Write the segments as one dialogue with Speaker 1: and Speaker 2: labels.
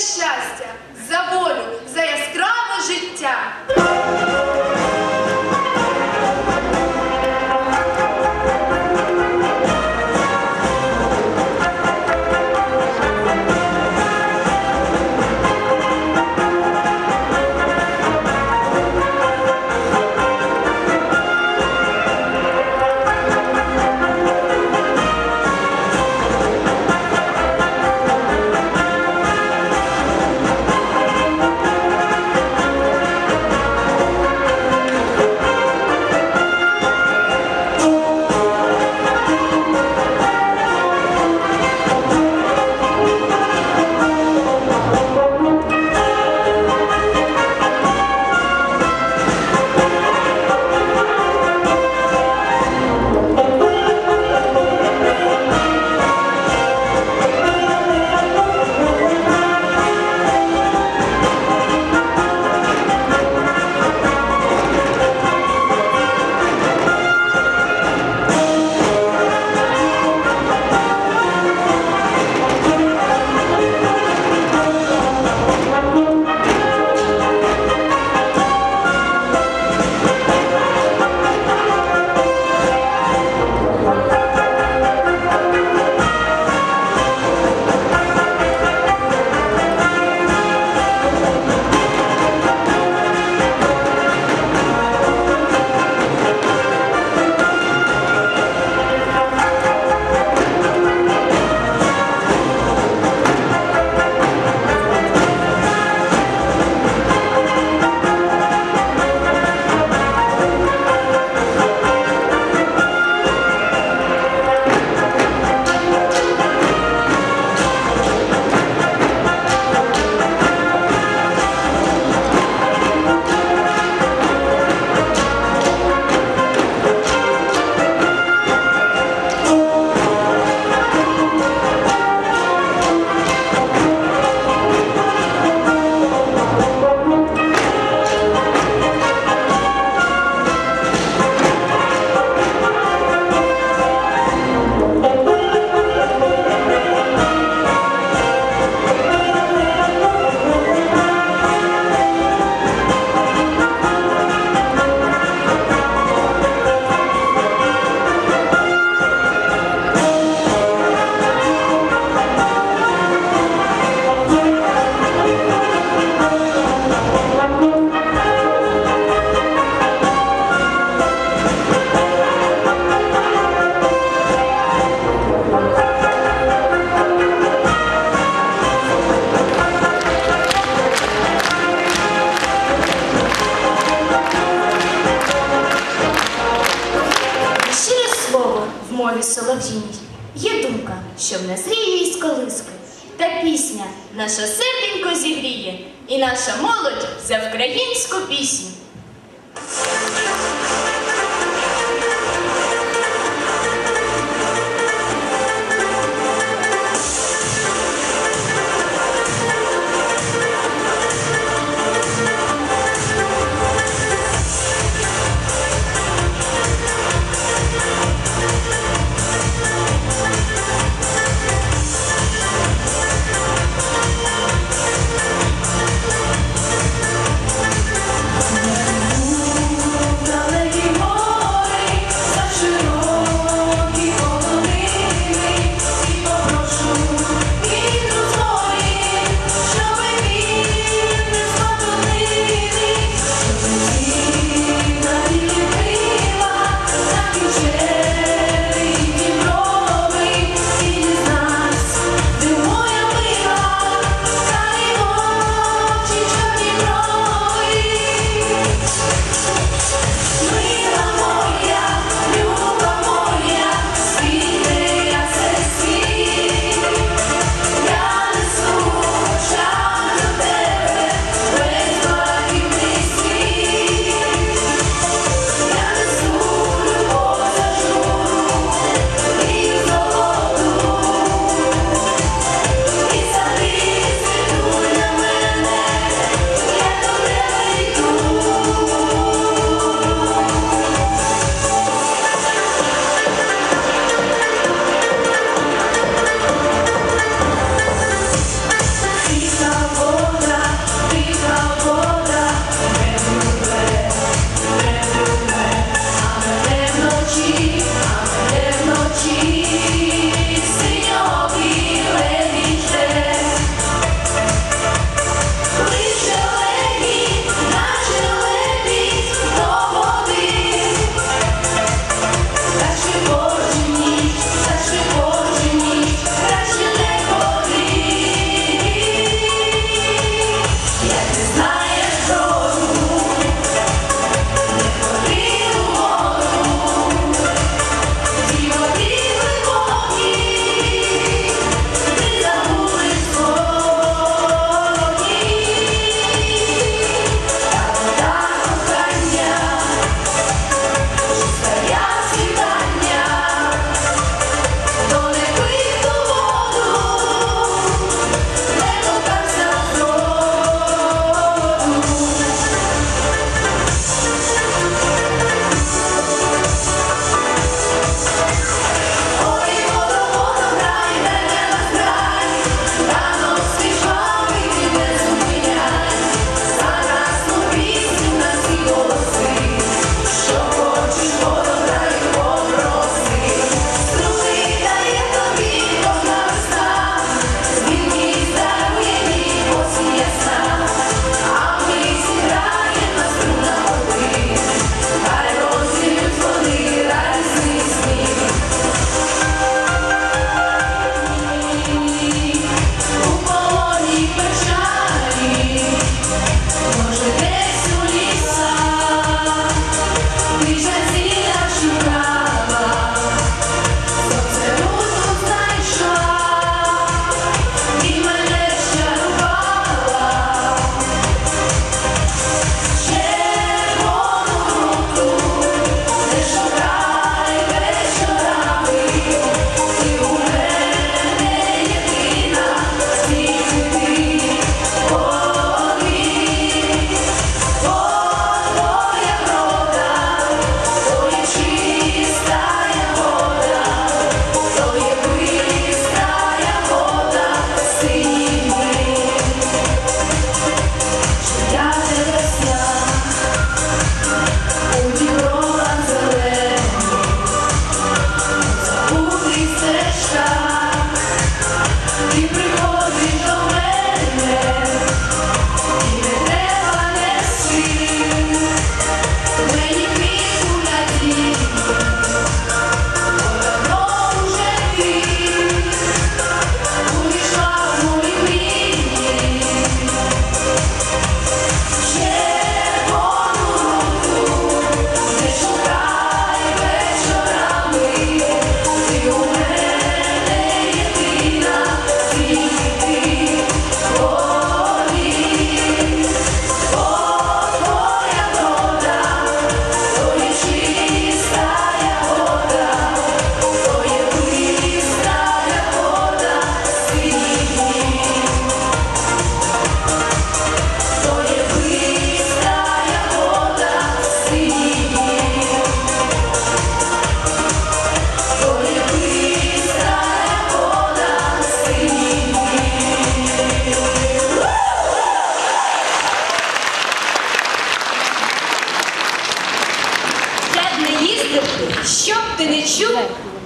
Speaker 1: щастя, за волю, за яскраве життя.
Speaker 2: Із колиски. Та пісня наша серденько зігріє, і наша молодь за українську пісню.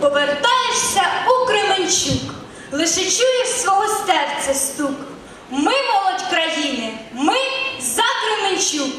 Speaker 3: повертаєшся у Кременчук, лише чуєш свого серця стук. Ми молодь країни, ми за Кременчук.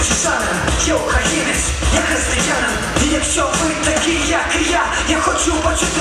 Speaker 2: київчанин,
Speaker 1: я українець, я християнин. І якщо ви такі, як і я, я хочу
Speaker 4: бачити.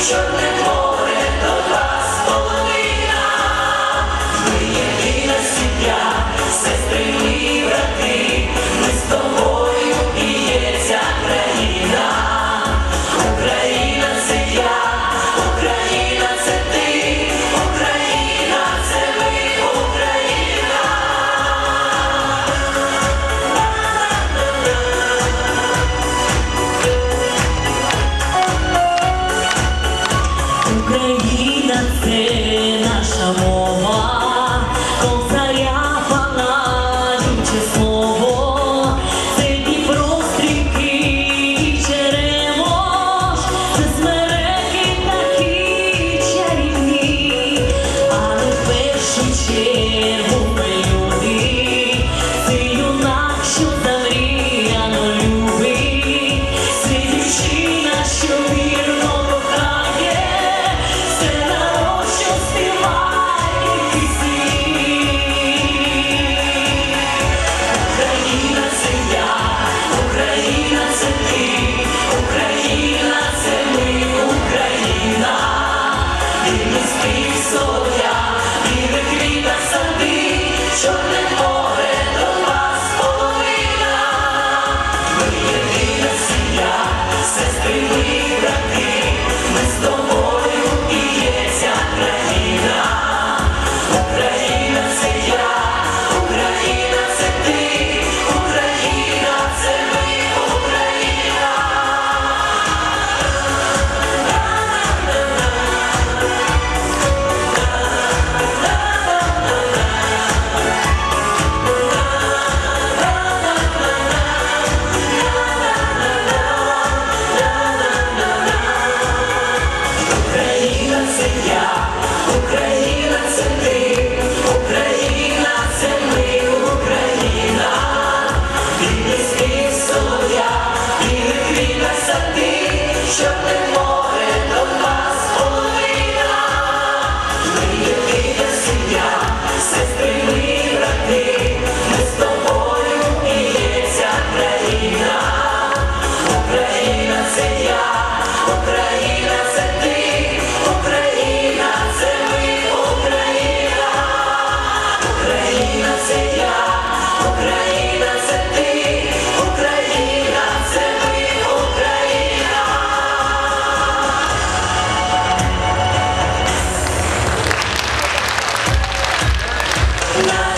Speaker 1: Surely. tonight.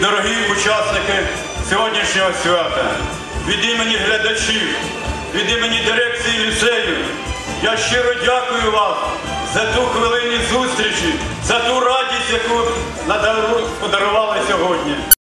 Speaker 1: дорогі учасники сьогоднішнього свята, від імені глядачів, від імені дирекції ліцею. Я щиро дякую вам за ту хвилину зустрічі, за ту радість, яку подарували сьогодні.